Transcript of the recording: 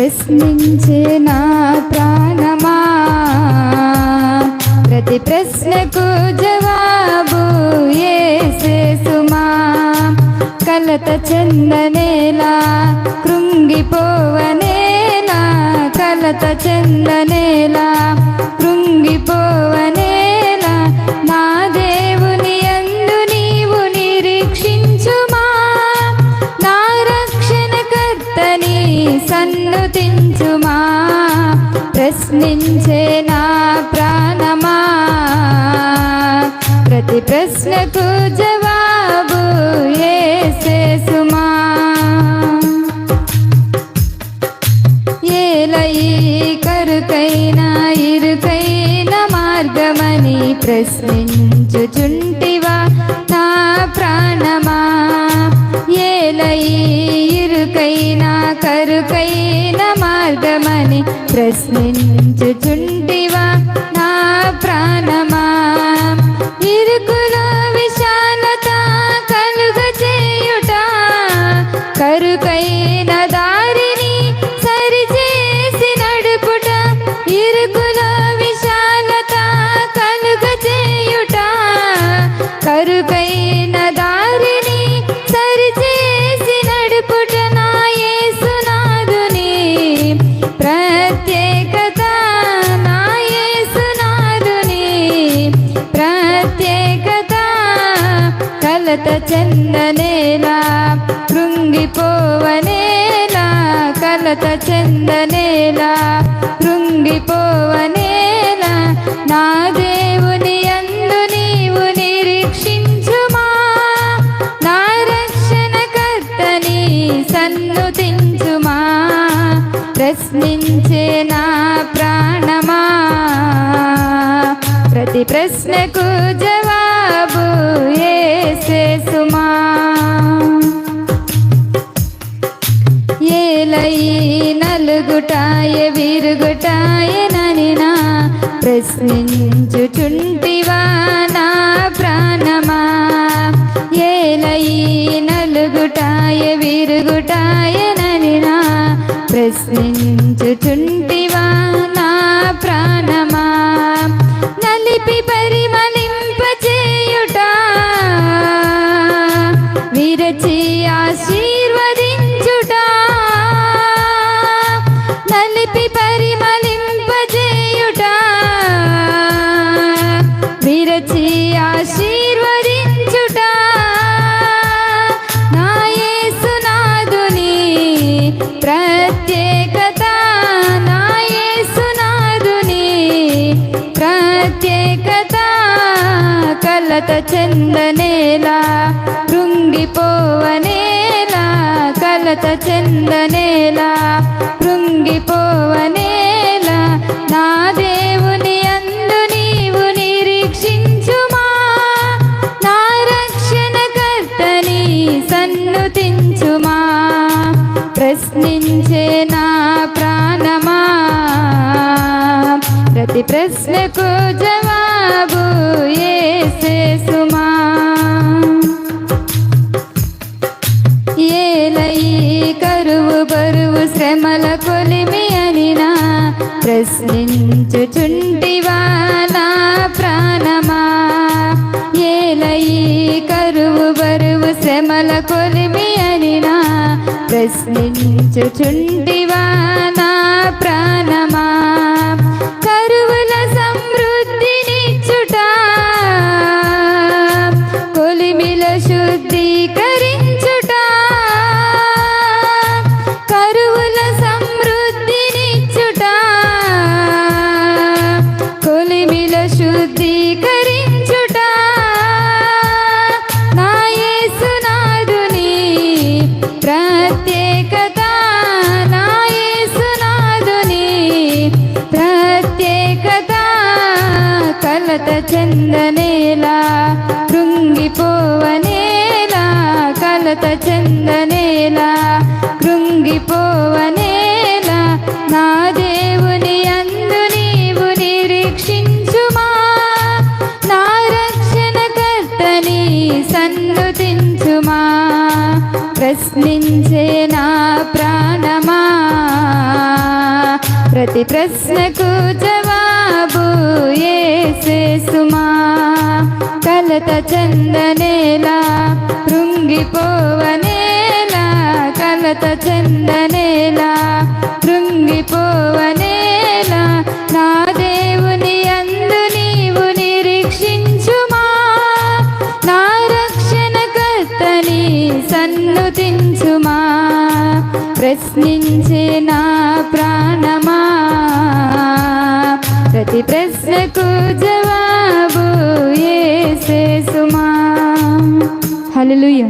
ప్రశ్నించే నా ప్రాణమా? ప్రతి ప్రశ్నకు జవాబు ఏసే సుమా కలత చెందనేలా కృంగిపోవనేలా కలత చెందనేలా సన్నుతించుమా ప్రశ్నించే నా ప్రాణమా? ప్రతి ప్రశ్నకు జవాబు ఏసే సుమా ఏలై కరుకైన ఇరుకైన మార్గమని ప్రశ్నించుచుంటివా నా ప్రాణమా? ప్రశ్నించుచుంటివా నా ప్రాణమా? ఇరుకులో విశాలత కలుగ చేయుట కరుకైన దారిని సరిచేసి నడుపుట. ఇరుకులో విశాలత కలుగ చేయుట కరుకైన దారిని కలత చెందనేలా కృంగిపోవనేలా కలత చెందనేలా కృంగిపోవనేలా నా దేవుని అందు నీవు నిరీక్షించుమా? నా రక్షణకర్తని సన్నుతించుమా ప్రశ్నించే నా ప్రాణమా? ప్రతి ప్రశ్నకు జవాబు ఏ సుమా ఏలై నలుగుటాయ విరుగుటాయ ననినా ప్రశ్నించుచుంటివా నా ప్రాణమా? ఏలై నలుగుటాయ విరుగుటాయ ననినా ప్రశ్నించుచుంటివా నా ప్రాణమా? విరచి ఆశీర్వదించుట. నలిపి పరిమళింపజేయుట. విరచి ఆశీర్వదించుట. నాయసునాథుని ప్రత్యేకత. నాయసునాథుని ప్రత్యేకత. కలత చెందనేలా కృంగిపోవనేలా కలత చెందనేలా కృంగిపోవనేలా నా దేవుని అందు నీవు నిరీక్షించుమా? నా రక్షణకర్తని సన్నుతించుమా? ప్రశ్నించే నా ప్రాణమా? ప్రతి ప్రశ్నకు జవాబు ఏసే కరువు బరువు శ్రమల కొలిమి అనినా. ప్రశ్నించుచుంటివా నా ప్రాణమా? ఏలయి కరువు బరువు శ్రమల కొలిమి అనినా. ప్రశ్నించుచుంటివా నా ప్రాణమా? చెందనేలా కృంగిపోవనేలా కలత చెందనేలా కృంగిపోవనేలా నా దేవుని అందు నీవు నిరీక్షించుమా. నా రక్షణకర్తని సన్నుతించుమా ప్రశ్నించే నా ప్రాణమా. ప్రతి ప్రశ్నకు జవాబు ఏసేసుమా కలత చందనేలా? కృంగిపోవనేలా? కలత చందనేలా? కృంగిపోవనేలా? నా దేవుని అందు నీవు నిరీక్షించుమా? నా రక్షణ కర్తని సన్నుతించుమా? ప్రశ్నించే నా ప్రాణమా? ప్రతి ప్రశ్నకు జవాబు ఏసేసుమా హల్లెలూయా